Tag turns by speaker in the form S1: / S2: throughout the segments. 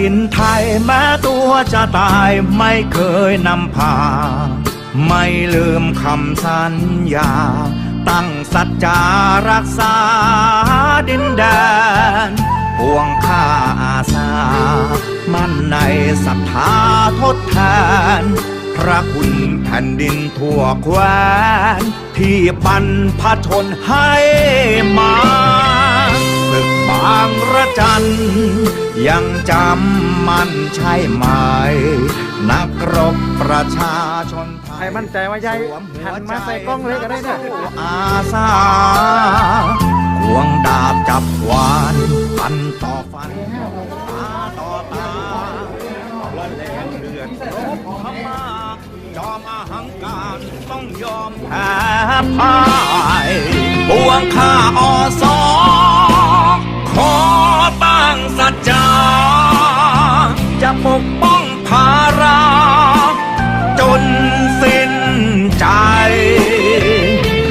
S1: ดินไทยแม้ตัวจะตายไม่เคยนำพา ไม่ลืมคำสัญญา ตั้งสัจจารักษาดินแดนพวงข้าอาสา มั่นในศรัทธาทดแทน พระคุณแผ่นดินทั่วแคว้นที่บรรพชนให้มาางระจัน ยังจำมันใช่ไหม นักรบประชาชนไท
S2: ใคร
S1: ย
S2: มั่นใจว่ายายหันมาใส่กล้องเลยก็ได้เนี่ย
S1: อาสาควงดาบจับหวานฟันต่อฟันตาต่อตาละแรงเลือดรบพม่าจอมอหังการต้องยอมแพ้พ่ายปวงข้าอสอ ปกป้องภารา จนสิ้นใจ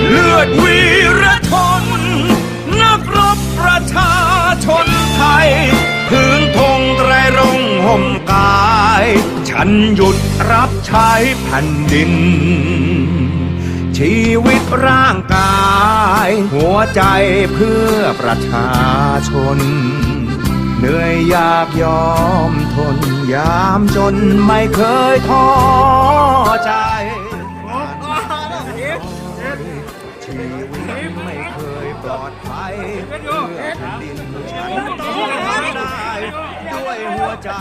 S1: เลือดวีรชน นักรบประชาชนไทยพื้นธงไตรรงห่มกาย ฉันหยุดรับใช้แผ่นดิน ชีวิตร่างกาย หัวใจเพื่อประชาชน เหนื่อยยากยอมทน ยามจนไม่เคยท้อใจชีวิตไม่เคยปลอดภัยเพื่อแผ่นดินฉันต้องได้ด้วยหัวใจ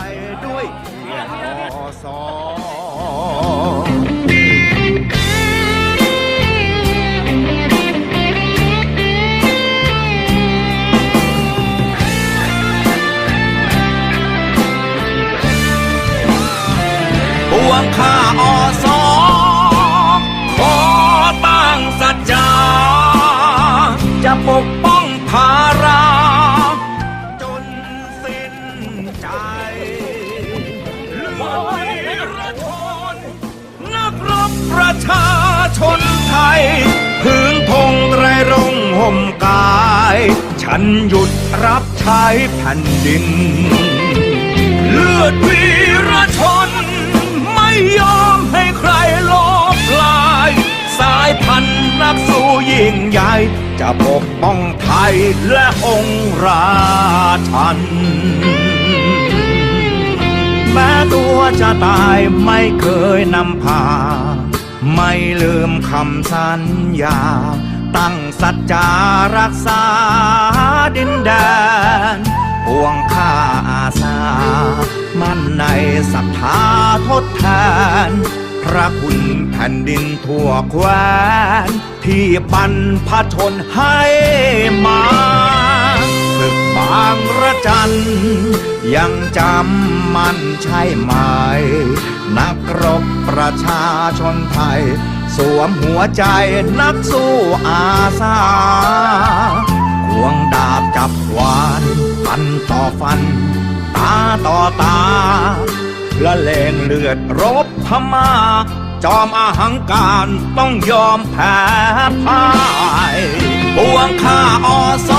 S1: ด้วยเกียรติอสอ วงข้าอสอขอตั้งสัจจา จะปกป้องภารา จนสิ้นใจเลือดวีรชนนักรบประชาชนไทยพื้นธงไรรงห่มกาย ฉันหยุดรับใช้แผ่นดิน เลือดวีรชน ยอมให้ใครลบลาย สายพันธุ์นักสู้ยิ่งใหญ่ จะปกป้องไทยและองค์ราชัน แม้ตัวจะตายไม่เคยนำพา ไม่ลืมคำสัญญา ตั้งสัจจารักษาดินแดนพวงข้า ศรัทธาทดแทน พระคุณแผ่นดินทั่วแคว้น ที่บรรพชนให้มาศึกบางระจัน ยังจำมันใช่ไหม นักรบประชาชนไทย สวมหัวใจนักสู้อาสาควงดาบจับวานฟันต่อฟัน ตาต่อตา ละเลงเลือดรบพม่า จอมอาหังการต้องยอมแพ้พ่ายปวงข้าอสอ